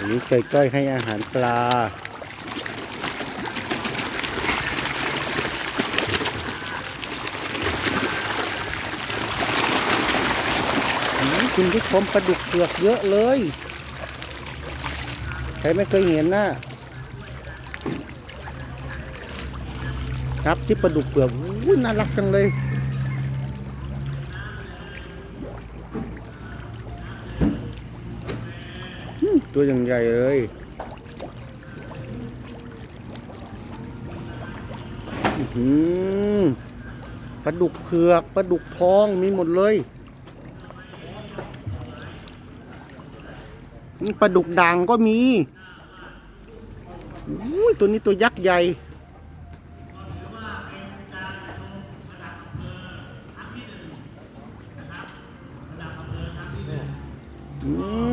อันนี้เคยก้อยให้อาหารปลา คุณผู้ชมปลาดุกเผือกเยอะเลย ใครไม่เคยเห็นนะครับที่ปลาดุกเผือกน่ารักจังเลย ตัวอย่างใหญ่เลยอื้อหือปลาดุกเผือกปลาดุกทองมีหมดเลยปลาดุกด่างก็มีอุ้ยตัวนี้ตัวยักษ์ใหญ่อืม